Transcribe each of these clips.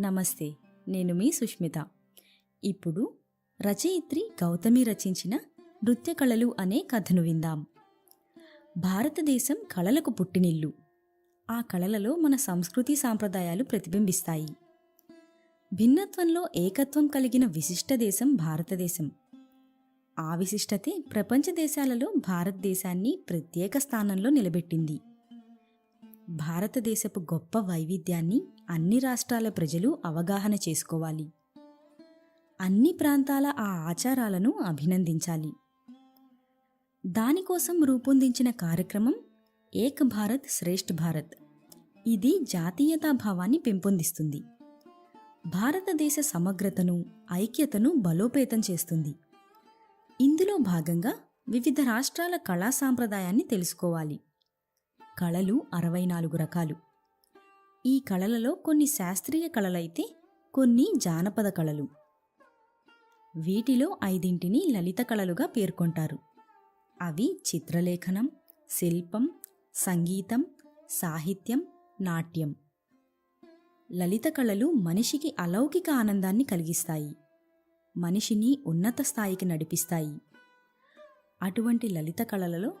నమస్తే నేను మీ సుష్మిత. ఇప్పుడు రచయిత్రి గౌతమి రచించిన నృత్య కళలు అనే కథను విందాం. భారతదేశం కళలకు పుట్టినిల్లు. ఆ కళలలో మన సంస్కృతి సాంప్రదాయాలు ప్రతిబింబిస్తాయి. భిన్నత్వంలో ఏకత్వం కలిగిన విశిష్ట దేశం భారతదేశం. ఆ విశిష్టతే ప్రపంచ దేశాలలో భారతదేశాన్ని ప్రత్యేక స్థానంలో నిలబెట్టింది. భారతదేశపు గొప్ప వైవిధ్యాన్ని అన్ని రాష్ట్రాల ప్రజలు అవగాహన చేసుకోవాలి. అన్ని ప్రాంతాల ఆ ఆచారాలను అభినందించాలి. దానికోసం రూపొందించిన కార్యక్రమం ఏక్ భారత్ శ్రేష్ఠ భారత్. ఇది జాతీయతాభావాన్ని పెంపొందిస్తుంది. భారతదేశ సమగ్రతను ఐక్యతను బలోపేతం చేస్తుంది. ఇందులో భాగంగా వివిధ రాష్ట్రాల కళా సాంప్రదాయాన్ని తెలుసుకోవాలి. కళలు అరవై నాలుగు రకాలు. ఈ కళలలో కొన్ని శాస్త్రీయ కళలైతే కొన్ని జానపద కళలు. వీటిలో ఐదింటిని లలిత కళలుగా పేర్కొంటారు. అవి చిత్రలేఖనం శిల్పం సంగీతం సాహిత్యం నాట్యం. లలిత కళలు మనిషికి అలౌకిక ఆనందాన్ని కలిగిస్తాయి. మనిషిని ఉన్నత స్థాయికి నడిపిస్తాయి. అటువంటి లలిత కళలలో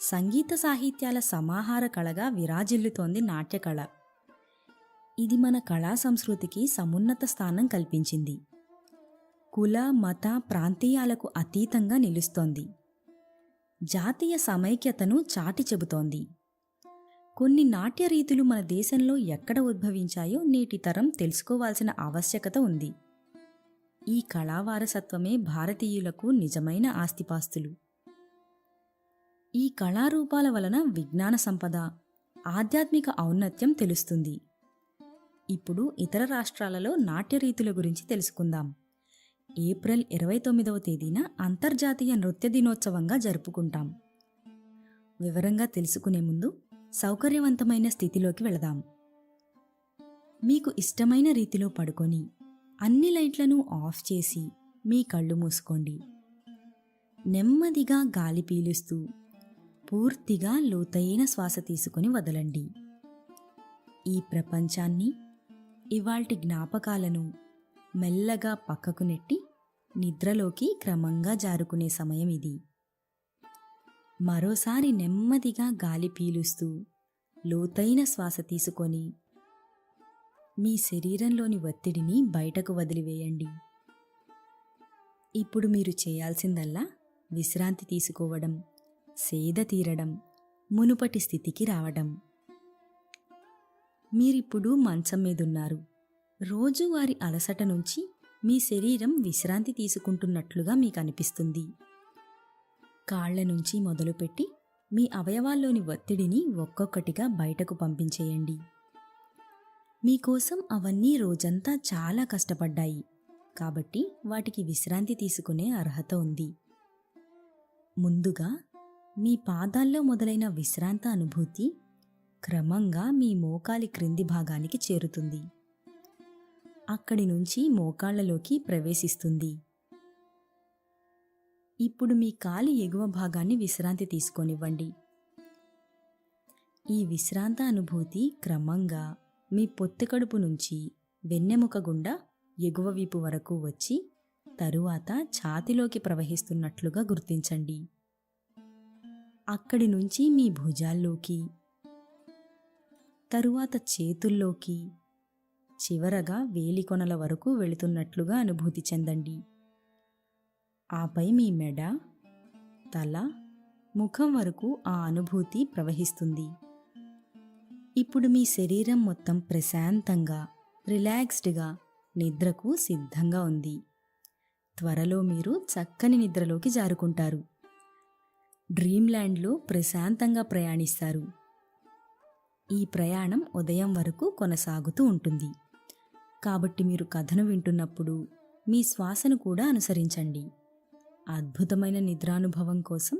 సంగీత సాహిత్యాల సమాహార కళగా విరాజిల్లుతోంది నాట్యకళ. ఇది మన కళా సంస్కృతికి సమున్నత స్థానం కల్పించింది. కుల మత ప్రాంతీయాలకు అతీతంగా నిలుస్తోంది. జాతీయ సమైక్యతను చాటి చెబుతోంది. కొన్ని నాట్య రీతులు మన దేశంలో ఎక్కడ ఉద్భవించాయో నేటి తరం తెలుసుకోవాల్సిన ఆవశ్యకత ఉంది. ఈ కళావారసత్వమే భారతీయులకు నిజమైన ఆస్తిపాస్తులు. ఈ కళారూపాల వలన విజ్ఞాన సంపద ఆధ్యాత్మిక ఔన్నత్యం తెలుస్తుంది. ఇప్పుడు ఇతర రాష్ట్రాలలో నాట్య రీతుల గురించి తెలుసుకుందాం. ఏప్రిల్ ఇరవై తొమ్మిదవ తేదీన అంతర్జాతీయ నృత్య దినోత్సవంగా జరుపుకుంటాం. వివరంగా తెలుసుకునే ముందు సౌకర్యవంతమైన స్థితిలోకి వెళదాం. మీకు ఇష్టమైన రీతిలో పడుకొని అన్ని లైట్లను ఆఫ్ చేసి మీ కళ్ళు మూసుకోండి. నెమ్మదిగా గాలి పీలుస్తూ పూర్తిగా లోతైన శ్వాస తీసుకొని వదలండి. ఈ ప్రపంచాన్ని ఇవాల్టి జ్ఞాపకాలను మెల్లగా పక్కకు నెట్టి నిద్రలోకి క్రమంగా జారుకునే సమయం ఇది. మరోసారి నెమ్మదిగా గాలి పీలుస్తూ లోతైన శ్వాస తీసుకొని మీ శరీరంలోని ఒత్తిడిని బయటకు వదిలివేయండి. ఇప్పుడు మీరు చేయాల్సిందల్లా విశ్రాంతి తీసుకోవడం సేద తీరడం మునుపటి స్థితికి రావడం. మీరిప్పుడు మంచం మీదున్నారు. రోజువారి అలసట నుంచి మీ శరీరం విశ్రాంతి తీసుకుంటున్నట్లుగా మీకు అనిపిస్తుంది కాళ్ళ నుంచి మొదలుపెట్టి మీ అవయవాల్లోని ఒత్తిడిని ఒక్కొక్కటిగా బయటకు పంపించేయండి. మీకోసం అవన్నీ రోజంతా చాలా కష్టపడ్డాయి. కాబట్టి వాటికి విశ్రాంతి తీసుకునే అర్హత ఉంది. ముందుగా మీ పాదాల్లో మొదలైన విశ్రాంత అనుభూతి క్రమంగా మీ మోకాలి క్రింది భాగానికి చేరుతుంది. అక్కడి నుంచి మోకాళ్ళలోకి ప్రవేశిస్తుంది. ఇప్పుడు మీ కాలి ఎగువ భాగాన్ని విశ్రాంతి తీసుకొనివ్వండి. ఈ విశ్రాంత అనుభూతి క్రమంగా మీ పొత్తికడుపు నుంచి వెన్నెముక గుండా ఎగువ వీపు వరకు వచ్చి తరువాత ఛాతిలోకి ప్రవహిస్తున్నట్లుగా గుర్తించండి. అక్కడి నుంచి మీ భుజాల్లోకి తరువాత చేతుల్లోకి చివరగా వేలికొనల వరకు వెళుతున్నట్లుగా అనుభూతి చెందండి. ఆపై మీ మెడ తల ముఖం వరకు ఆ అనుభూతి ప్రవహిస్తుంది. ఇప్పుడు మీ శరీరం మొత్తం ప్రశాంతంగా రిలాక్స్డ్గా నిద్రకు సిద్ధంగా ఉంది. త్వరలో మీరు చక్కని నిద్రలోకి జారుకుంటారు. డ్రీమ్ల్యాండ్లో ప్రశాంతంగా ప్రయాణిస్తారు. ఈ ప్రయాణం ఉదయం వరకు కొనసాగుతూ ఉంటుంది. కాబట్టి మీరు కథను వింటున్నప్పుడు మీ శ్వాసను కూడా అనుసరించండి. అద్భుతమైన నిద్రానుభవం కోసం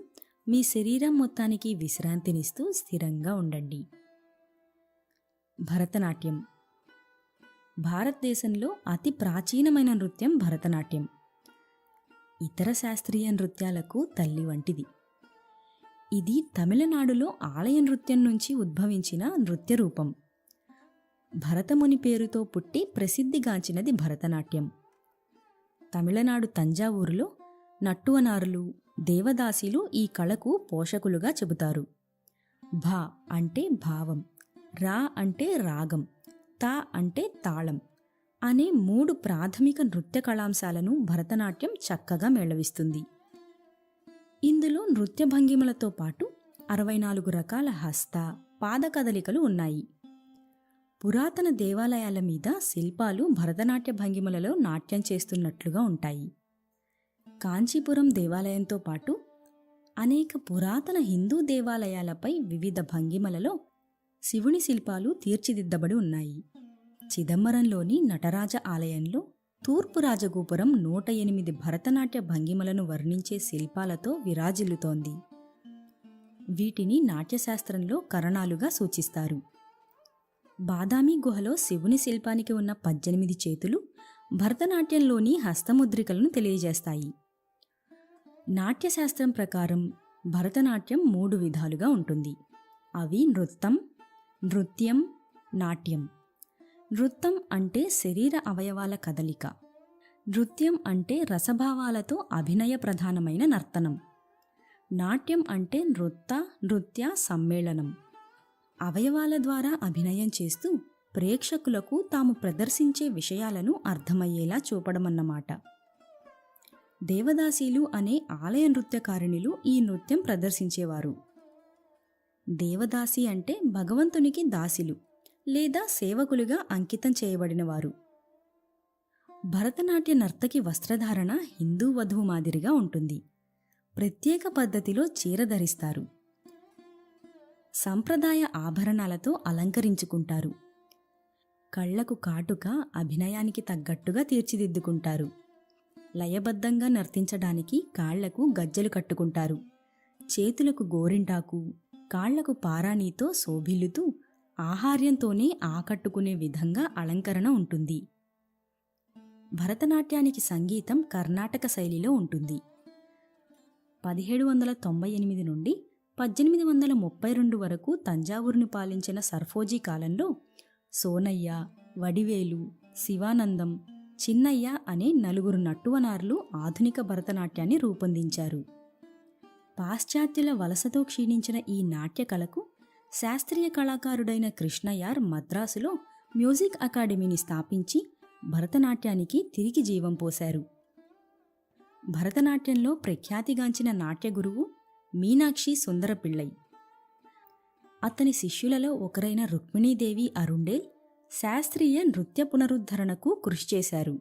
మీ శరీరం మొత్తానికి విశ్రాంతినిస్తూ స్థిరంగా ఉండండి. భరతనాట్యం. భారతదేశంలో అతి ప్రాచీనమైన నృత్యం భరతనాట్యం. ఇతర శాస్త్రీయ నృత్యాలకు తల్లి వంటిది. ఇది తమిళనాడులో ఆలయ నృత్యం నుంచి ఉద్భవించిన నృత్య రూపం. భరతముని పేరుతో పుట్టి ప్రసిద్ధిగాంచినది భరతనాట్యం. తమిళనాడు తంజావూరులో నట్టువనారులు దేవదాసీలు ఈ కళకు పోషకులుగా చెబుతారు. భా అంటే భావం రా అంటే రాగం తా అంటే తాళం అనే మూడు ప్రాథమిక నృత్య కళాంశాలను భరతనాట్యం చక్కగా మేళవిస్తుంది. ఇందులో నృత్య భంగిమలతో పాటు అరవై నాలుగు రకాల హస్త పాద కదలికలు ఉన్నాయి. పురాతన దేవాలయాల మీద శిల్పాలు భరతనాట్య భంగిమలలో నాట్యం చేస్తున్నట్లుగా ఉంటాయి. కాంచీపురం దేవాలయంతో పాటు అనేక పురాతన హిందూ దేవాలయాలపై వివిధ భంగిమలలో శివుని శిల్పాలు తీర్చిదిద్దబడి ఉన్నాయి. చిదంబరంలోని నటరాజ ఆలయంలో తూర్పు రాజగోపురం నూట ఎనిమిది భరతనాట్య భంగిమలను వర్ణించే శిల్పాలతో విరాజిల్లుతోంది. వీటిని నాట్యశాస్త్రంలో కరణాలుగా సూచిస్తారు. బాదామి గుహలో శివుని శిల్పానికి ఉన్న పద్దెనిమిది చేతులు భరతనాట్యంలోని హస్తముద్రికలను తెలియజేస్తాయి. నాట్యశాస్త్రం ప్రకారం భరతనాట్యం మూడు విధాలుగా ఉంటుంది. అవి నృత్తం నృత్యం నాట్యం. నృత్తం అంటే శరీర అవయవాల కదలిక. నృత్యం అంటే రసభావాలతో అభినయ ప్రధానమైన నర్తనం. నాట్యం అంటే నృత్త నృత్య సమ్మేళనం. అవయవాల ద్వారా అభినయం చేస్తూ ప్రేక్షకులకు తాము ప్రదర్శించే విషయాలను అర్థమయ్యేలా చూపడమన్నమాట. దేవదాసీలు అనే ఆలయ నృత్యకారిణులు ఈ నృత్యం ప్రదర్శించేవారు. దేవదాసి అంటే భగవంతునికి దాసిలు. లేదా సేవకులుగా అంకితం చేయబడినవారు. భరతనాట్య నర్తకి వస్త్రధారణ హిందూ వధువు మాదిరిగా ఉంటుంది. ప్రత్యేక పద్ధతిలో చీర ధరిస్తారు. సంప్రదాయ ఆభరణాలతో అలంకరించుకుంటారు. కళ్ళకు కాటుక అభినయానికి తగ్గట్టుగా తీర్చిదిద్దుకుంటారు. లయబద్ధంగా నర్తించడానికి కాళ్ళకు గజ్జెలు కట్టుకుంటారు. చేతులకు గోరింటాకు కాళ్ళకు పారాణీతో శోభిల్లుతూ ఆహార్యంతోనే ఆకట్టుకునే విధంగా అలంకరణ ఉంటుంది. భరతనాట్యానికి సంగీతం కర్ణాటక శైలిలో ఉంటుంది. పదిహేడు వందల తొంభై ఎనిమిది నుండి పద్దెనిమిది వందల ముప్పై రెండు వరకు తంజావూరుని పాలించిన సర్ఫోజీ కాలంలో సోనయ్య వడివేలు శివానందం చిన్నయ్య అనే నలుగురు నట్టువనార్లు ఆధునిక భరతనాట్యాన్ని రూపొందించారు. పాశ్చాత్యుల వలసతో క్షీణించిన ఈ నాట్యకళకు శాస్త్రీయ కళాకారుడైన కృష్ణయ్యార్ మద్రాసులో మ్యూజిక్ అకాడమీని స్థాపించి భరతనాట్యానికి తిరిగి జీవం పోశారు. భరతనాట్యంలో ప్రఖ్యాతిగాంచిన నాట్య గురువు మీనాక్షి సుందరపిళ్ళై. అతని శిష్యులలో ఒకరైన రుక్మిణీదేవి అరుండేల్ శాస్త్రీయ నృత్య పునరుద్ధరణకు కృషి చేశారు.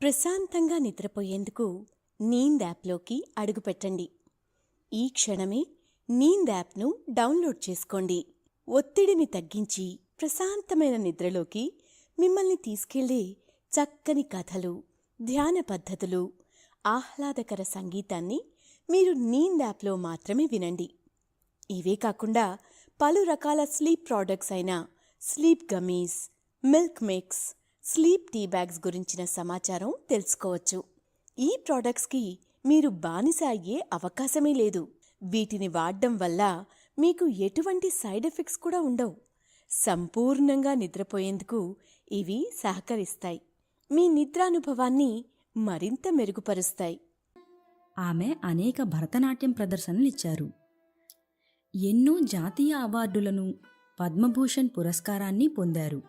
ప్రశాంతంగా నిద్రపోయేందుకు నీంద్ యాప్లోకి అడుగుపెట్టండి. ఈ క్షణమే నీంద్ యాప్ను డౌన్లోడ్ చేసుకోండి. ఒత్తిడిని తగ్గించి ప్రశాంతమైన నిద్రలోకి మిమ్మల్ని తీసుకెళ్ళే చక్కని కథలు ధ్యాన పద్ధతులు ఆహ్లాదకర సంగీతాన్ని మీరు నీంద్ యాప్లో మాత్రమే వినండి. ఇవే కాకుండా పలు రకాల స్లీప్ ప్రోడక్ట్స్ అయిన sleep gummies milk mix sleep tea bags గురించిన సమాచారం తెలుసుకోవచ్చు. ఈ ప్రోడక్ట్స్కి మీరు బానిస అయ్యే అవకాశమే లేదు. వీటిని వాడడం వల్ల మీకు ఎటువంటి సైడ్ ఎఫెక్ట్స్ కూడా ఉండవు. సంపూర్ణంగా నిద్రపోయేందుకు ఇవి సహకరిస్తాయి. మీ నిద్రానుభవాన్ని మరింత మెరుగుపరుస్తాయి. ఆమె అనేక భరతనాట్యం ప్రదర్శనలు ఇచ్చారు ఎన్నో జాతీయ అవార్డులను పద్మభూషణ్ పురస్కారాన్ని పొందారు.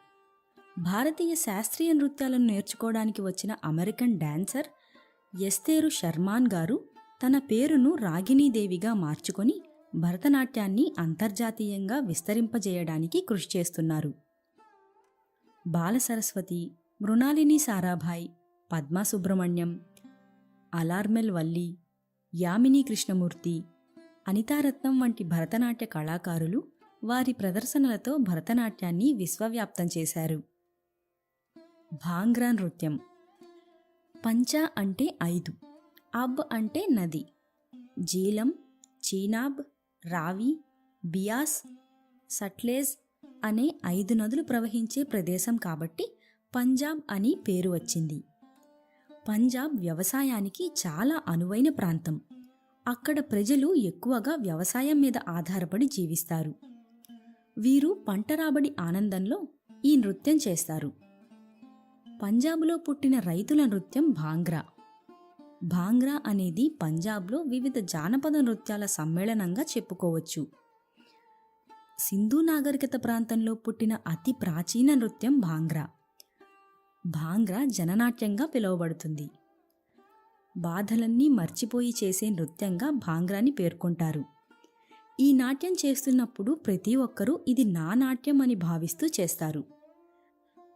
భారతీయ శాస్త్రీయ నృత్యాలను నేర్చుకోవడానికి వచ్చిన అమెరికన్ డాన్సర్ ఎస్తేరు షర్మాన్ గారు తన పేరును రాగిణీదేవిగా మార్చుకొని భరతనాట్యాన్ని అంతర్జాతీయంగా విస్తరింపజేయడానికి కృషి చేస్తున్నారు. బాలసరస్వతి మృణాలిని సారాభాయ్ పద్మా సుబ్రహ్మణ్యం అలార్మెల్ వల్లి యామిని కృష్ణమూర్తి అనితారత్నం వంటి భరతనాట్య కళాకారులు వారి ప్రదర్శనలతో భరతనాట్యాన్ని విశ్వవ్యాప్తం చేశారు. భాంగ్రా నృత్యం. పంచ అంటే ఐదు. అబ్ అంటే నది. జీలం చీనాబ్ రావి బియాస్ సట్లేజ్ అనే ఐదు నదులు ప్రవహించే ప్రదేశం కాబట్టి పంజాబ్ అని పేరు వచ్చింది. పంజాబ్ వ్యవసాయానికి చాలా అనువైన ప్రాంతం. అక్కడ ప్రజలు ఎక్కువగా వ్యవసాయం మీద ఆధారపడి జీవిస్తారు. వీరు పంట రాబడి ఆనందంలో ఈ నృత్యం చేస్తారు. పంజాబ్లో పుట్టిన రైతుల నృత్యం భాంగ్రా. భాంగ్రా అనేది పంజాబ్లో వివిధ జానపద నృత్యాల సమ్మేళనంగా చెప్పుకోవచ్చు. సింధు నాగరికత ప్రాంతంలో పుట్టిన అతి ప్రాచీన నృత్యం భాంగ్రా. భాంగ్రా జననాట్యంగా పిలువబడుతుంది. బాధలన్నీ మర్చిపోయి చేసే నృత్యంగా భాంగ్రాని పేర్కొంటారు. ఈ నాట్యం చేస్తున్నప్పుడు ప్రతి ఒక్కరూ ఇది నా నాట్యం అని భావిస్తూ చేస్తారు.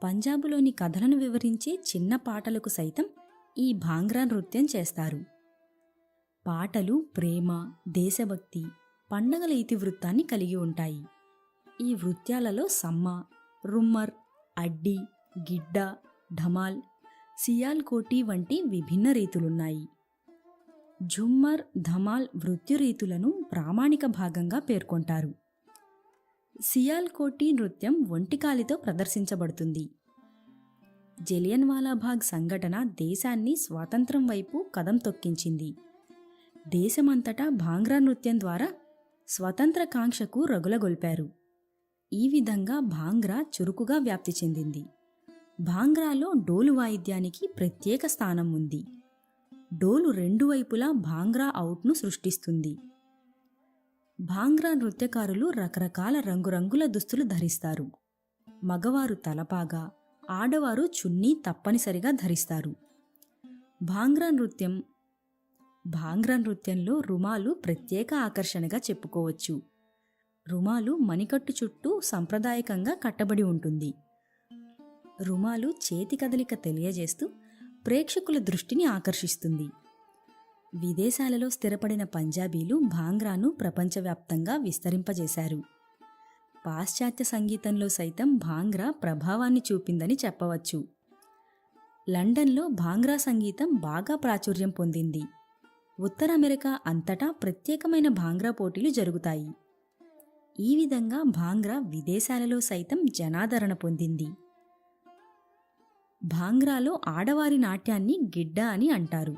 పంజాబులోని కథలను వివరించే చిన్న పాటలకు సైతం ఈ భాంగ్రా నృత్యం చేస్తారు. పాటలు ప్రేమ దేశభక్తి పండగల ఇతివృత్తాన్ని కలిగి ఉంటాయి. ఈ వృత్యాలలో సమ్మ రుమ్మర్ అడ్డి గిడ్డ ఢమాల్ సియాల్ కోటి వంటి విభిన్న రీతులున్నాయి. ఝుమ్మర్ ధమాల్ వృత్యు రీతులను ప్రామాణిక భాగంగా పేర్కొంటారు. సియాల్ కోటి నృత్యం ఒంటికాలితో ప్రదర్శించబడుతుంది. జలియన్వాలాబాగ్ సంఘటన దేశాన్ని స్వాతంత్రం వైపు కదం తొక్కించింది. దేశమంతటా భాంగ్రా నృత్యం ద్వారా స్వతంత్ర కాంక్షకు రగులగొల్పారు. ఈ విధంగా భాంగ్రా చురుకుగా వ్యాప్తి చెందింది. భాంగ్రాలో డోలు వాయిద్యానికి ప్రత్యేక స్థానం ఉంది. డోలు రెండు వైపులా భాంగ్రా అవుట్ను సృష్టిస్తుంది. భాంగ్రా నృత్యకారులు రకరకాల రంగురంగుల దుస్తులు ధరిస్తారు. మగవారు తలపాగా ఆడవారు చున్నీ తప్పనిసరిగా ధరిస్తారు. భాంగ్రా నృత్యం భాంగ్రా నృత్యంలో రుమాలు ప్రత్యేక ఆకర్షణగా చెప్పుకోవచ్చు. రుమాలు మణికట్టు చుట్టూ సంప్రదాయకంగా కట్టబడి ఉంటుంది. రుమాలు చేతి కదలిక తెలియజేస్తూ ప్రేక్షకుల దృష్టిని ఆకర్షిస్తుంది. విదేశాలలో స్థిరపడిన పంజాబీలు భాంగ్రాను ప్రపంచవ్యాప్తంగా విస్తరింపజేశారు. పాశ్చాత్య సంగీతంలో సైతం భాంగ్రా ప్రభావాన్ని చూపిందని చెప్పవచ్చు. లండన్లో భాంగ్రా సంగీతం బాగా ప్రాచుర్యం పొందింది. ఉత్తర అమెరికా అంతటా ప్రత్యేకమైన భాంగ్రా పోటీలు జరుగుతాయి. ఈ విధంగా భాంగ్రా విదేశాలలో సైతం జనాదరణ పొందింది. భాంగ్రాలో ఆడవారి నాట్యాన్ని గిడ్డ అని అంటారు.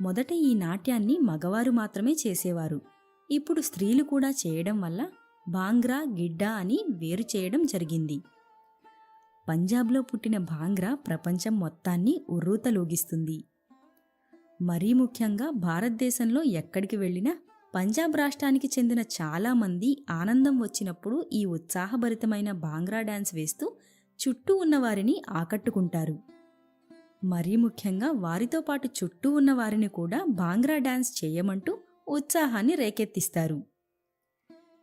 మొదట ఈ నాట్యాన్ని మగవారు మాత్రమే చేసేవారు. ఇప్పుడు స్త్రీలు కూడా చేయడం వల్ల భాంగ్రా గిడ్డ అని వేరు చేయడం జరిగింది. పంజాబ్లో పుట్టిన భాంగ్రా ప్రపంచం మొత్తాన్ని ఉర్రూతలూగిస్తుంది. మరీ ముఖ్యంగా భారతదేశంలో ఎక్కడికి వెళ్ళినా పంజాబ్ రాష్ట్రానికి చెందిన చాలామంది ఆనందం వచ్చినప్పుడు ఈ ఉత్సాహభరితమైన భాంగ్రా డ్యాన్స్ వేస్తూ చుట్టూ ఉన్నవారిని ఆకట్టుకుంటారు. మరీ ముఖ్యంగా వారితో పాటు చుట్టూ ఉన్నవారిని కూడా భాంగ్రా డ్యాన్స్ చేయమంటూ ఉత్సాహాన్ని రేకెత్తిస్తారు.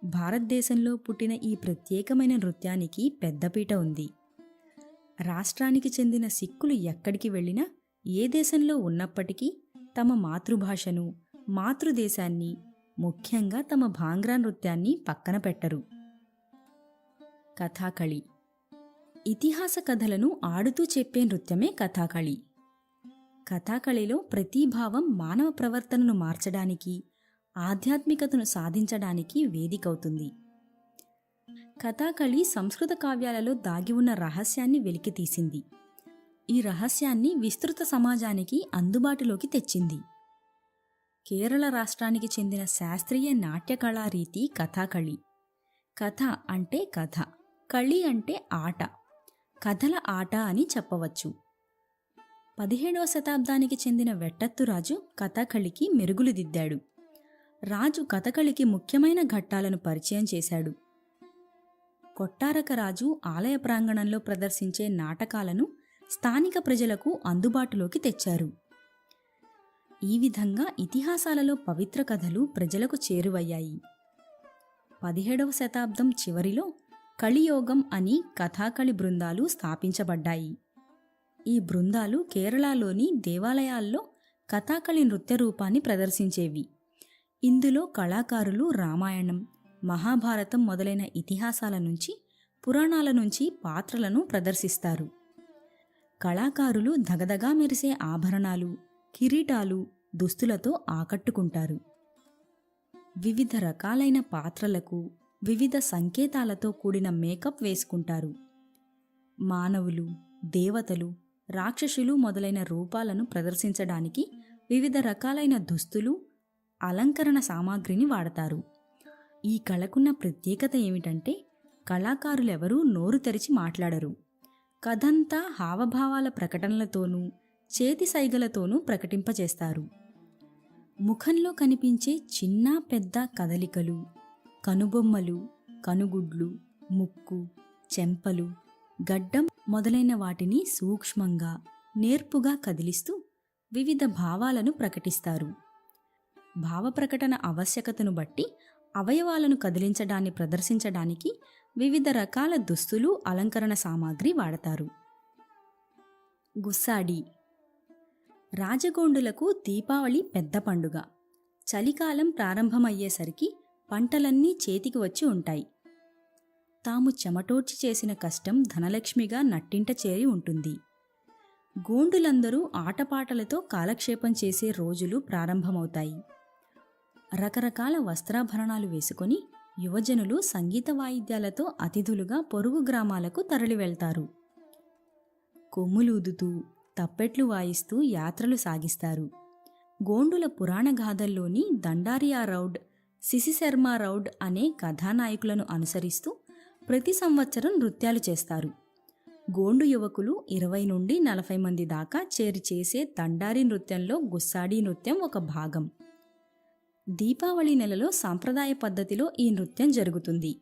భారతదేశంలో పుట్టిన ఈ ప్రత్యేకమైన నృత్యానికి పెద్దపీట ఉంది. రాష్ట్రానికి చెందిన సిక్కులు ఎక్కడికి వెళ్ళినా ఏ దేశంలో ఉన్నప్పటికీ తమ మాతృభాషను మాతృదేశాన్ని ముఖ్యంగా తమ భాంగ్రా నృత్యాన్ని పక్కన పెట్టరు. కథాకళి. ఇతిహాస కథలను ఆడుతూ చెప్పే నృత్యమే కథాకళి. కథాకళిలో ప్రతి భావం మానవ ప్రవర్తనను మార్చడానికి ఆధ్యాత్మికతను సాధించడానికి వేదికవుతుంది. కథాకళి సంస్కృత కావ్యాలలో దాగి ఉన్న రహస్యాన్ని వెలికితీసింది. ఈ రహస్యాన్ని విస్తృత సమాజానికి అందుబాటులోకి తెచ్చింది. కేరళ రాష్ట్రానికి చెందిన శాస్త్రీయ నాట్యకళా రీతి కథాకళి. కథ అంటే కథ కళి అంటే ఆట కథల ఆట అని చెప్పవచ్చు. పదిహేడవ శతాబ్దానికి చెందిన వెట్టత్తు రాజు కథకళికి మెరుగులు దిద్దాడు. రాజు కథకళికి ముఖ్యమైన ఘట్టాలను పరిచయం చేశాడు. కొట్టారక రాజు ఆలయ ప్రాంగణంలో ప్రదర్శించే నాటకాలను స్థానిక ప్రజలకు అందుబాటులోకి తెచ్చారు. ఈ విధంగా ఇతిహాసాలలో పవిత్ర కథలు ప్రజలకు చేరువయ్యాయి. పదిహేడవ శతాబ్దం చివరిలో కళియోగం అని కథాకళి బృందాలు స్థాపించబడ్డాయి. ఈ బృందాలు కేరళలోని దేవాలయాల్లో కథాకళి నృత్య రూపాన్ని ప్రదర్శించేవి. ఇందులో కళాకారులు రామాయణం మహాభారతం మొదలైన ఇతిహాసాల నుంచి పురాణాల నుంచి పాత్రలను ప్రదర్శిస్తారు. కళాకారులు దగదగా మెరిసే ఆభరణాలు కిరీటాలు దుస్తులతో ఆకట్టుకుంటారు. వివిధ రకాలైన పాత్రలకు వివిధ సంకేతాలతో కూడిన మేకప్ వేసుకుంటారు. మానవులు దేవతలు రాక్షసులు మొదలైన రూపాలను ప్రదర్శించడానికి వివిధ రకాలైన దుస్తులు అలంకరణ సామాగ్రిని వాడతారు. ఈ కళకున్న ప్రత్యేకత ఏమిటంటే కళాకారులెవరూ నోరు తెరిచి మాట్లాడరు. కథంతా హావభావాల ప్రకటనలతోనూ చేతి సైగలతోనూ ప్రకటింపచేస్తారు ముఖంలో కనిపించే చిన్న పెద్ద కదలికలు కనుబొమ్మలు కనుగుడ్లు ముక్కు చెంపలు గడ్డం మొదలైన వాటిని సూక్ష్మంగా నేర్పుగా కదిలిస్తూ వివిధ భావాలను ప్రకటిస్తారు. భావప్రకటన ఆవశ్యకతను బట్టి అవయవాలను కదిలించడాన్ని ప్రదర్శించడానికి వివిధ రకాల దుస్తులు అలంకరణ సామాగ్రి వాడతారు. గుస్సాడి రాజగోండులకు దీపావళి పెద్ద పండుగ. చలికాలం ప్రారంభమయ్యేసరికి పంటలన్నీ చేతికి వచ్చి ఉంటాయి. తాము చెమటోడ్చి చేసిన కష్టం ధనలక్ష్మిగా నట్టింట చేరి ఉంటుంది. గోండులందరూ ఆటపాటలతో కాలక్షేపం చేసే రోజులు ప్రారంభమవుతాయి. రకరకాల వస్త్రాభరణాలు వేసుకొని యువజనులు సంగీత వాయిద్యాలతో అతిథులుగా పొరుగు గ్రామాలకు తరలి వెళ్తారు. కొమ్ములూదుతూ తప్పెట్లు వాయిస్తూ యాత్రలు సాగిస్తారు. గోండుల పురాణ గాథల్లోని దండారియా రౌడ్ సిసిశర్మ రౌడ్ అనే కథానాయకులను అనుసరిస్తూ ప్రతి సంవత్సరం నృత్యాలు చేస్తారు. గోండు యువకులు ఇరవై నుండి నలభై మంది దాకా చేరి చేసే దండారి నృత్యంలో గుస్సాడి నృత్యం ఒక భాగం. దీపావళి నెలలో సాంప్రదాయ పద్ధతిలో ఈ నృత్యం జరుగుతుంది.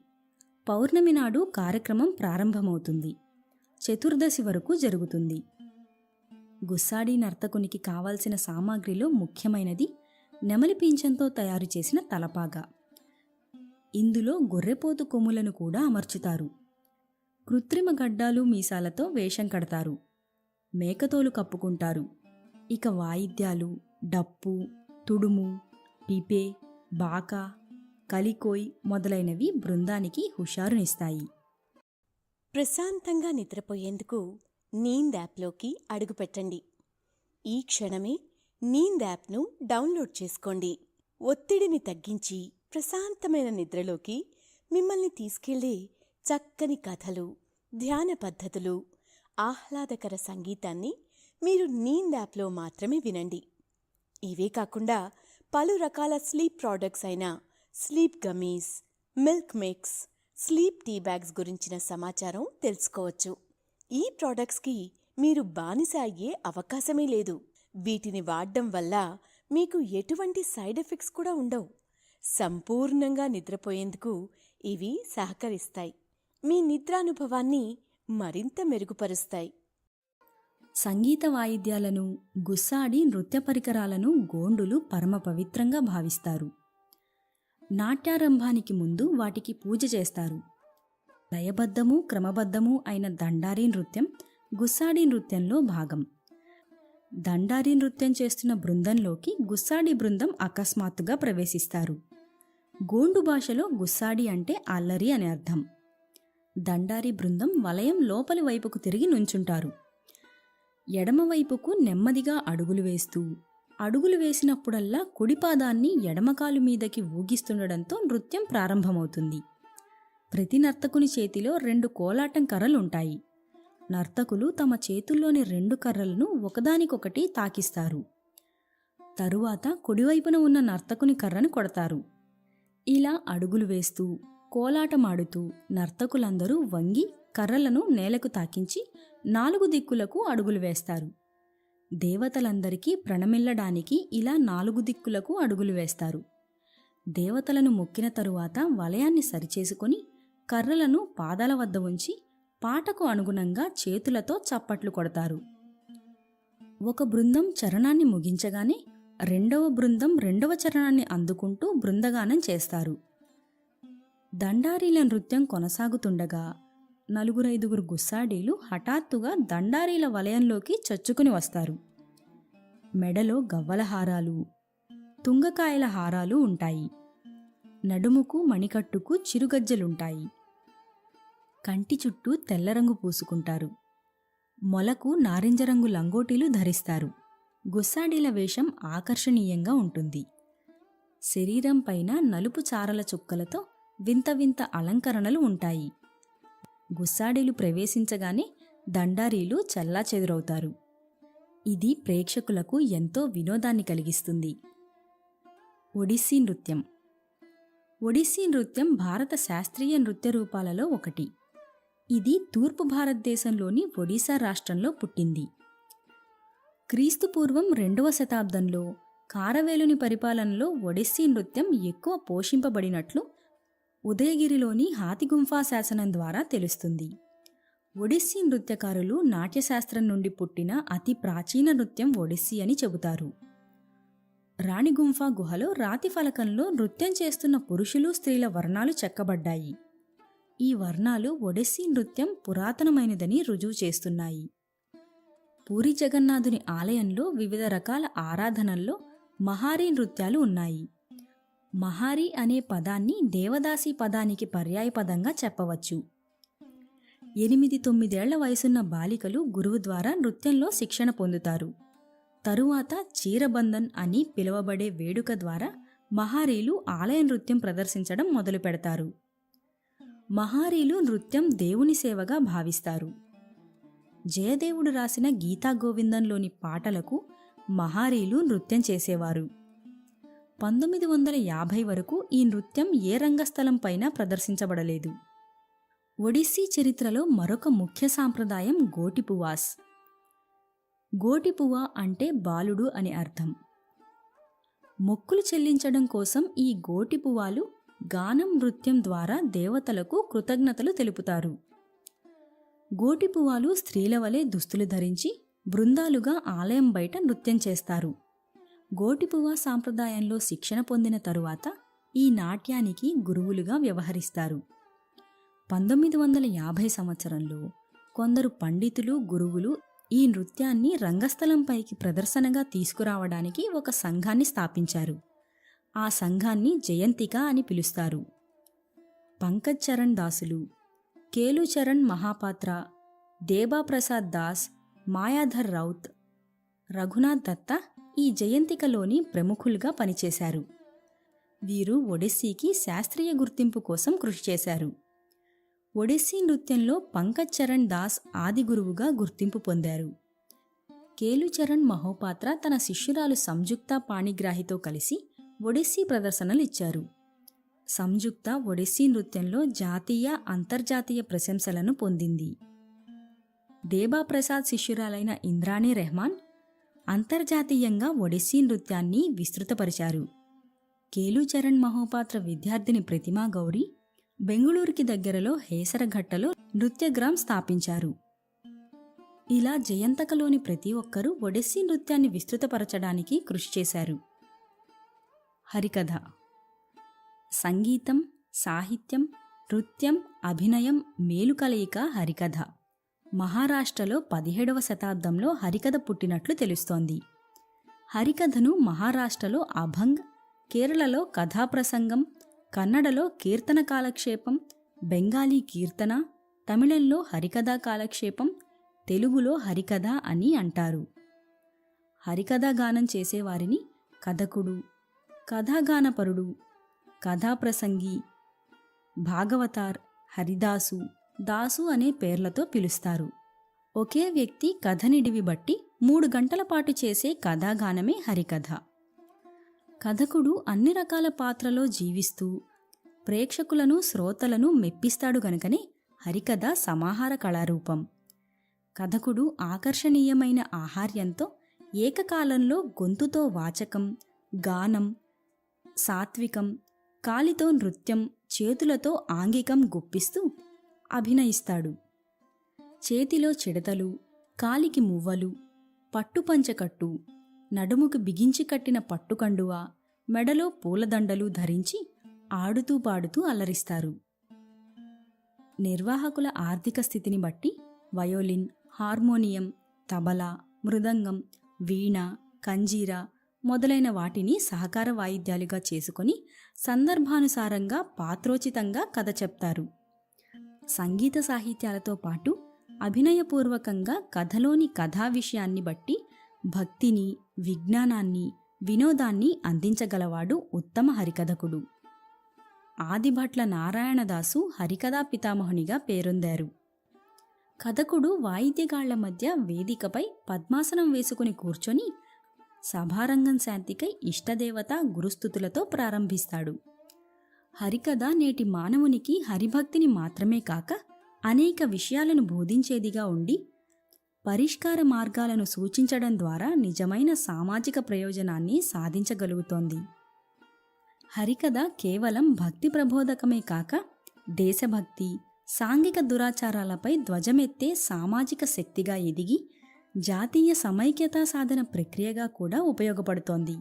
పౌర్ణమి నాడు కార్యక్రమం ప్రారంభమవుతుంది. చతుర్దశి వరకు జరుగుతుంది. గుస్సాడి నర్తకునికి కావాల్సిన సామాగ్రిలో ముఖ్యమైనది నెమలి పింఛంతో తయారు చేసిన తలపాగా. ఇందులో గొర్రెపోతు కొమ్ములను కూడా అమర్చుతారు. కృత్రిమ గడ్డాలు మీసాలతో వేషం కడతారు. మేకతోలు కప్పుకుంటారు. ఇక వాయిద్యాలు డప్పు తుడుము పిపే బాకా కలికోయ్ మొదలైనవి బృందానికి హుషారునిస్తాయి. ప్రశాంతంగా నిద్రపోయేందుకు నీంద్ యాప్లోకి అడుగుపెట్టండి ఈ క్షణమే నీంద్ యాప్ను డౌన్లోడ్ చేసుకోండి. ఒత్తిడిని తగ్గించి ప్రశాంతమైన నిద్రలోకి మిమ్మల్ని తీసుకెళ్ళే చక్కని కథలు ధ్యాన పద్ధతులు ఆహ్లాదకర సంగీతాన్ని మీరు నీంద్ యాప్లో మాత్రమే వినండి. ఇవే కాకుండా పలు రకాల స్లీప్ ప్రోడక్ట్స్ అయిన sleep gummies milk mix sleep tea bags గురించిన సమాచారం తెలుసుకోవచ్చు. ఈ ప్రోడక్ట్స్కి మీరు బానిస అయ్యే అవకాశమే లేదు. వీటిని వాడడం వల్ల మీకు ఎటువంటి సైడ్ ఎఫెక్ట్స్ కూడా ఉండవు. సంపూర్ణంగా నిద్రపోయేందుకు ఇవి సహకరిస్తాయి. మీ నిద్రానుభవాన్ని మరింత మెరుగుపరుస్తాయి. సంగీత వాయిద్యాలను గుస్సాడి నృత్య పరికరాలను గోండులు పరమ పవిత్రంగా భావిస్తారు. నాట్యారంభానికి ముందు వాటికి పూజ చేస్తారు. లయబద్ధము క్రమబద్ధము అయిన దండారీ నృత్యం గుస్సాడి నృత్యంలో భాగం. దండారీ నృత్యం చేస్తున్న బృందంలోకి గుస్సాడి బృందం అకస్మాత్తుగా ప్రవేశిస్తారు. గోండు భాషలో గుస్సాడి అంటే అల్లరి అని అర్థం. దండారి బృందం వలయం లోపలి వైపుకు తిరిగి నుంచుంటారు. ఎడమవైపుకు నెమ్మదిగా అడుగులు వేస్తూ అడుగులు వేసినప్పుడల్లా కుడిపాదాన్ని ఎడమకాలు మీదకి ఊగిస్తుండడంతో నృత్యం ప్రారంభమవుతుంది. ప్రతి నర్తకుని చేతిలో రెండు కోలాటం కర్రలుంటాయి. నర్తకులు తమ చేతుల్లోని రెండు కర్రలను ఒకదానికొకటి తాకిస్తారు. తరువాత కుడివైపున ఉన్న నర్తకుని కర్రను కొడతారు. ఇలా అడుగులు వేస్తూ కోలాటమాడుతూ నర్తకులందరూ వంగి కర్రలను నేలకు తాకించి నాలుగు దిక్కులకు అడుగులు వేస్తారు. దేవతలందరికీ ప్రణమిల్లడానికి ఇలా నాలుగు దిక్కులకు అడుగులు వేస్తారు. దేవతలను మొక్కిన తరువాత వలయాన్ని సరిచేసుకొని కర్రలను పాదాల వద్ద ఉంచి పాటకు అనుగుణంగా చేతులతో చప్పట్లు కొడతారు. ఒక బృందం చరణాన్ని ముగించగానే రెండవ బృందం రెండవ చరణాన్ని అందుకుంటూ బృందగానం చేస్తారు. దండారీల నృత్యం కొనసాగుతుండగా నలుగురైదుగురు గుస్సాడీలు హఠాత్తుగా దండారీల వలయంలోకి చచ్చుకుని వస్తారు. మెడలో గవ్వల హారాలు తుంగకాయల హారాలు ఉంటాయి. నడుముకు మణికట్టుకు చిరుగజ్జలుంటాయి. కంటి చుట్టూ తెల్లరంగు పూసుకుంటారు. మొలకు నారింజ రంగు లంగోటీలు ధరిస్తారు. గుస్సాడీల వేషం ఆకర్షణీయంగా ఉంటుంది. శరీరం పైన నలుపు చారల చుక్కలతో వింత వింత అలంకరణలు ఉంటాయి. గుస్సాడీలు ప్రవేశించగానే దండారీలు చల్లాచెదురవుతారు. ఇది ప్రేక్షకులకు ఎంతో వినోదాన్ని కలిగిస్తుంది. ఒడిస్సీ నృత్యం. ఒడిస్సీ నృత్యం భారత శాస్త్రీయ నృత్య రూపాలలో ఒకటి. ఇది తూర్పు భారతదేశంలోని ఒడిశా రాష్ట్రంలో పుట్టింది. క్రీస్తుపూర్వం రెండవ శతాబ్దంలో కారవేలుని పరిపాలనలో ఒడిస్సీ నృత్యం ఎక్కువ పోషింపబడినట్లు ఉదయగిరిలోని హాతిగుంఫా శాసనం ద్వారా తెలుస్తుంది. ఒడిస్సీ నృత్యకారులు నాట్యశాస్త్రం నుండి పుట్టిన అతి ప్రాచీన నృత్యం ఒడిస్సీ అని చెబుతారు. రాణిగుంఫా గుహలో రాతి ఫలకంలో నృత్యం చేస్తున్న పురుషులు స్త్రీల వర్ణాలు చెక్కబడ్డాయి. ఈ వర్ణాలు ఒడిస్సీ నృత్యం పురాతనమైనదని రుజువు చేస్తున్నాయి. పూరి జగన్నాథుని ఆలయంలో వివిధ రకాల ఆరాధనల్లో మహారీ నృత్యాలు ఉన్నాయి. మహారి అనే పదాన్ని దేవదాసి పదానికి పర్యాయపదంగా చెప్పవచ్చు. ఎనిమిది తొమ్మిదేళ్ళ వయసున్న బాలికలు గురువు ద్వారా నృత్యంలో శిక్షణ పొందుతారు. తరువాత చీరబంధన్ అని పిలువబడే వేడుక ద్వారా మహారీలు ఆలయ నృత్యం ప్రదర్శించడం మొదలు పెడతారు. మహారీలు నృత్యం దేవుని సేవగా భావిస్తారు. జయదేవుడు రాసిన గీతా గోవిందంలోని పాటలకు మహారీలు నృత్యం చేసేవారు. పంతొమ్మిది వందల యాభై వరకు ఈ నృత్యం ఏ రంగస్థలంపైన ప్రదర్శించబడలేదు. ఒడిస్సీ చరిత్రలో మరొక ముఖ్య సాంప్రదాయం గోటిపువాస్ గోటిపువ అంటే బాలుడు అని అర్థం. మొక్కులు చెల్లించడం కోసం ఈ గోటిపువాలు గానం నృత్యం ద్వారా దేవతలకు కృతజ్ఞతలు తెలుపుతారు. గోటిపువాలు స్త్రీల వలె దుస్తులు ధరించి బృందాలుగా ఆలయం బయట నృత్యం చేస్తారు. గోటిపువ్వ సాంప్రదాయంలో శిక్షణ పొందిన తరువాత ఈ నాట్యానికి గురువులుగా వ్యవహరిస్తారు. పంతొమ్మిది వందల యాభై సంవత్సరంలో కొందరు పండితులు గురువులు ఈ నృత్యాన్ని రంగస్థలంపైకి ప్రదర్శనగా తీసుకురావడానికి ఒక సంఘాన్ని స్థాపించారు. ఆ సంఘాన్ని జయంతిక అని పిలుస్తారు. పంకజ్ చరణ్ దాసులు కేలుచరణ్ మహాపాత్ర దేబాప్రసాద్ దాస్ మాయాధర్ రౌత్ రఘునాథ్ దత్త ఈ జయంతికలోని ప్రముఖులుగా పనిచేశారు. వీరు ఒడిస్సీకి శాస్త్రీయ గుర్తింపు కోసం కృషి చేశారు. ఒడిస్సీ నృత్యంలో పంకజ్ చరణ్ దాస్ ఆది గురువుగా గుర్తింపు పొందారు. కేలుచరణ్ మహోపాత్ర తన శిష్యురాలు సంయుక్త పాణిగ్రాహితో కలిసి ఒడిస్సీ ప్రదర్శనలు ఇచ్చారు. సంయుక్త ఒడిస్సీ నృత్యంలో జాతీయ అంతర్జాతీయ ప్రశంసలను పొందింది. దేబాప్రసాద్ శిష్యురాలైన ఇంద్రాణి రెహమాన్ అంతర్జాతీయంగా ఒడిస్సీ నృత్యాన్ని విస్తృతపరిచారు. కేలుచరణ్ మహోపాత్ర విద్యార్థిని ప్రతిమా గౌరి బెంగుళూరుకి దగ్గరలో హేసరఘట్టలో నృత్యగ్రామ్ స్థాపించారు. ఇలా జయంతకలోని ప్రతి ఒక్కరూ ఒడిస్సీ నృత్యాన్ని విస్తృతపరచడానికి కృషి చేశారు. హరికథ సంగీతం సాహిత్యం నృత్యం అభినయం మేలుకలయిక హరికథ మహారాష్ట్రలో పదిహేడవ శతాబ్దంలో హరికథ పుట్టినట్లు తెలుస్తోంది. హరికథను మహారాష్ట్రలో అభంగ్ కేరళలో కథాప్రసంగం కన్నడలో కీర్తన కాలక్షేపం బెంగాలీ కీర్తన తమిళంలో హరికథా కాలక్షేపం తెలుగులో హరికథ అని అంటారు. హరికథా గానం చేసేవారిని కథకుడు కథాగానపరుడు కథాప్రసంగి భాగవతార్ హరిదాసు దాసు అనే పేర్లతో పిలుస్తారు. ఒకే వ్యక్తి కథనిడివి బట్టి మూడు గంటల పాటు చేసే కథాగానమే హరికథ. కథకుడు అన్ని రకాల పాత్రలో జీవిస్తూ ప్రేక్షకులను శ్రోతలను మెప్పిస్తాడు గనుకనే హరికథ సమాహార కళారూపం. కథకుడు ఆకర్షణీయమైన ఆహార్యంతో ఏకకాలంలో గొంతుతో వాచకం గానం సాత్వికం కాలితో నృత్యం చేతులతో ఆంగికం గుప్పిస్తూ అభినయిస్తాడు. చేతిలో చిడతలు కాలికి మువ్వలు పట్టుపంచకట్టు నడుముకు బిగించి కట్టిన పట్టుకండువ మెడలో పూలదండలు ధరించి ఆడుతూ పాడుతూ అల్లరిస్తారు నిర్వాహకుల ఆర్థిక స్థితిని బట్టి వయోలిన్ హార్మోనియం తబలా మృదంగం వీణ కంజీర మొదలైన వాటిని సహకార వాయిద్యాలుగా చేసుకొని సందర్భానుసారంగా పాత్రోచితంగా కథ చెప్తారు. సంగీత సాహిత్యాలతో పాటు అభినయపూర్వకంగా కథలోని కథా విషయాన్ని బట్టి భక్తిని విజ్ఞానాన్ని వినోదాన్ని అందించగలవాడు ఉత్తమ హరికథకుడు. ఆదిభట్ల నారాయణదాసు హరికథా పితామహునిగా పేరొందారు. కథకుడు వాయిద్యగాళ్ళ మధ్య వేదికపై పద్మాసనం వేసుకుని కూర్చొని సభారంగం శాంతికై ఇష్టదేవత గురుస్థుతులతో ప్రారంభిస్తాడు. హరికథ నేటి మానవునికి హరిభక్తిని మాత్రమే కాక అనేక విషయాలను బోధించేదిగా ఉండి పరిష్కార మార్గాలను సూచించడం ద్వారా నిజమైన సామాజిక ప్రయోజనాన్ని సాధించగలుగుతోంది. హరికథ కేవలం భక్తి ప్రబోధకమే కాక దేశభక్తి సాంఘిక దురాచారాలపై ధ్వజమెత్తే సామాజిక శక్తిగా ఎదిగి జాతీయ సమైక్యతా సాధన ప్రక్రియగా కూడా ఉపయోగపడుతోంది.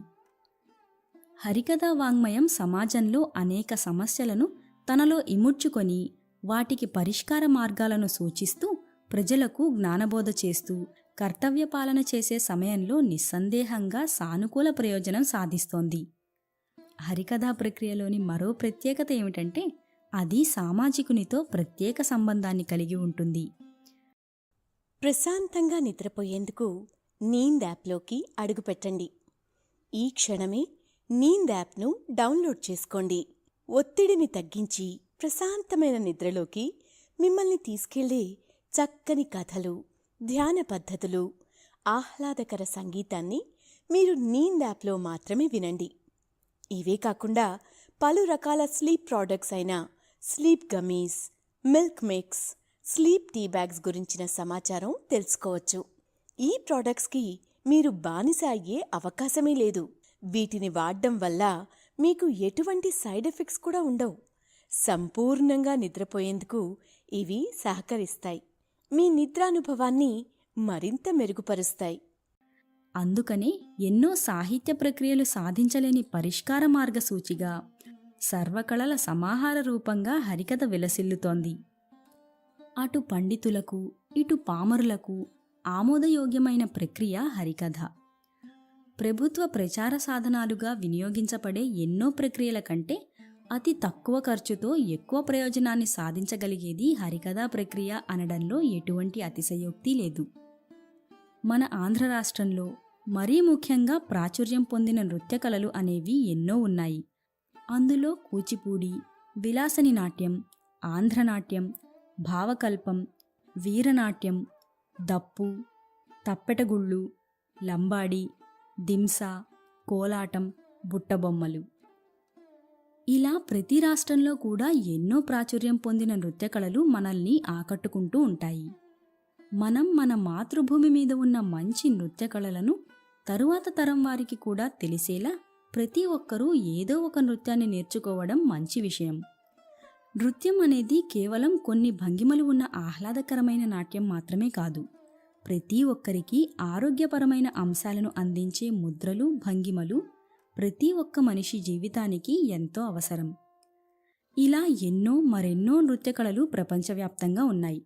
హరికథ వాంగ్మయం సమాజంలో అనేక సమస్యలను తనలో ఇముడ్చుకొని వాటికి పరిష్కార మార్గాలను సూచిస్తూ ప్రజలకు జ్ఞానబోధ చేస్తూ కర్తవ్య పాలన చేసే సమయంలో నిస్సందేహంగా సానుకూల ప్రయోజనం సాధిస్తోంది. హరికథా ప్రక్రియలోని మరో ప్రత్యేకత ఏమిటంటే అది సామాజికునితో ప్రత్యేక సంబంధాన్ని కలిగి ఉంటుంది. ప్రశాంతంగా నిద్రపోయేందుకు నీంద్ యాప్లోకి అడుగుపెట్టండి. ఈ క్షణమే నీంద్ యాప్ను డౌన్లోడ్ చేసుకోండి. ఒత్తిడిని తగ్గించి ప్రశాంతమైన నిద్రలోకి మిమ్మల్ని తీసుకెళ్ళే చక్కని కథలు ధ్యాన పద్ధతులు ఆహ్లాదకర సంగీతాన్ని మీరు నీంద్ యాప్లో మాత్రమే వినండి. ఇవే కాకుండా పలు రకాల స్లీప్ ప్రోడక్ట్స్ అయిన sleep gummies milk mix sleep tea bags గురించిన సమాచారం తెలుసుకోవచ్చు. ఈ ప్రోడక్ట్స్కి మీరు బానిస అయ్యే అవకాశమే లేదు. వీటిని వాడడం వల్ల మీకు ఎటువంటి సైడ్ ఎఫెక్ట్స్ కూడా ఉండవు. సంపూర్ణంగా నిద్రపోయేందుకు ఇవి సహకరిస్తాయి. మీ నిద్రానుభవాన్ని మరింత మెరుగుపరుస్తాయి. అందుకనే ఎన్నో సాహిత్య ప్రక్రియలు సాధించలేని పరిష్కార మార్గసూచిగా సర్వకళల సమాహార రూపంగా హరికథ విలసిల్లుతోంది. అటు పండితులకు ఇటు పామరులకు ఆమోదయోగ్యమైన ప్రక్రియ హరికథ. ప్రభుత్వ ప్రచార సాధనాలుగా వినియోగించబడే ఎన్నో ప్రక్రియల కంటే అతి తక్కువ ఖర్చుతో ఎక్కువ ప్రయోజనాన్ని సాధించగలిగేది హరికథా ప్రక్రియ అనడంలో ఎటువంటి అతిశయోక్తి లేదు. మన ఆంధ్ర రాష్ట్రంలో మరీ ముఖ్యంగా ప్రాచుర్యం పొందిన నృత్య కళలు అనేవి ఎన్నో ఉన్నాయి. అందులో కూచిపూడి విలాసని నాట్యం ఆంధ్రనాట్యం భావకల్పం వీరనాట్యం దప్పు తప్పెటగుళ్ళు లంబాడి దింస కోలాటం బుట్టబొమ్మలు. ఇలా ప్రతి రాష్ట్రంలో కూడా ఎన్నో ప్రాచుర్యం పొందిన నృత్య కళలు మనల్ని ఆకట్టుకుంటూ ఉంటాయి. మనం మన మాతృభూమి మీద ఉన్న మంచి నృత్య కళలను తరువాత తరం వారికి కూడా తెలిసేలా ప్రతి ఒక్కరూ ఏదో ఒక నృత్యాన్ని నేర్చుకోవడం మంచి విషయం. నృత్యం అనేది కేవలం కొన్ని భంగిమలు ఉన్న ఆహ్లాదకరమైన నాట్యం మాత్రమే కాదు. ప్రతి ఒక్కరికి ఆరోగ్యపరమైన అంశాలను అందించే ముద్రలు భంగిమలు ప్రతి ఒక్క మనిషి జీవితానికి ఎంతో అవసరం. ఇలా ఎన్నో మరెన్నో నృత్య కళలు ప్రపంచవ్యాప్తంగా ఉన్నాయి.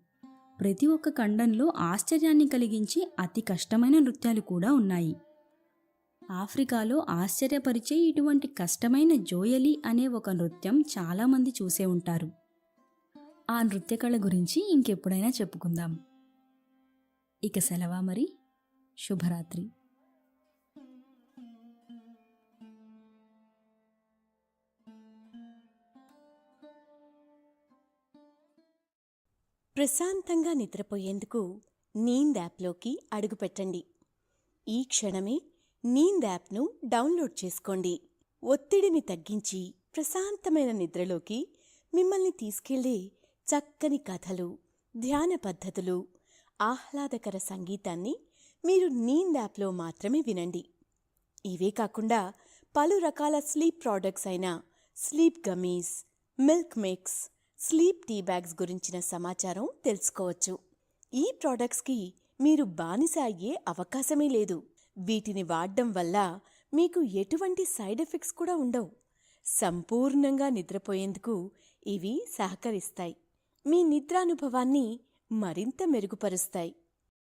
ప్రతి ఒక్క ఖండంలో ఆశ్చర్యాన్ని కలిగించే అతి కష్టమైన నృత్యాలు కూడా ఉన్నాయి. ఆఫ్రికాలో ఆశ్చర్యపరిచే ఇటువంటి కష్టమైన జోయలి అనే ఒక నృత్యం చాలామంది చూసే ఉంటారు. ఆ నృత్య కళ గురించి ఇంకెప్పుడైనా చెప్పుకుందాం. ఇక సెలవా మరి? శుభరాత్రి. ప్రశాంతంగా నిద్రపోయేందుకు నీంద్ యాప్లోకి అడుగుపెట్టండి ఈ క్షణమే నీంద్ యాప్ను డౌన్లోడ్ చేసుకోండి. ఒత్తిడిని తగ్గించి ప్రశాంతమైన నిద్రలోకి మిమ్మల్ని తీసుకెళ్ళే చక్కని కథలు ధ్యాన పద్ధతులు ఆహ్లాదకర సంగీతాన్ని మీరు నీంద్ యాప్లో మాత్రమే వినండి. ఇవే కాకుండా పలు రకాల స్లీప్ ప్రోడక్ట్స్ అయిన sleep gummies milk mix sleep tea bags గురించిన సమాచారం తెలుసుకోవచ్చు. ఈ ప్రోడక్ట్స్కి మీరు బానిస అయ్యే అవకాశమే లేదు. వీటిని వాడడం వల్ల మీకు ఎటువంటి సైడ్ ఎఫెక్ట్స్ కూడా ఉండవు. సంపూర్ణంగా నిద్రపోయేందుకు ఇవి సహకరిస్తాయి. మీ నిద్రానుభవాన్ని మరింత మెరుగుపరుస్తాయి.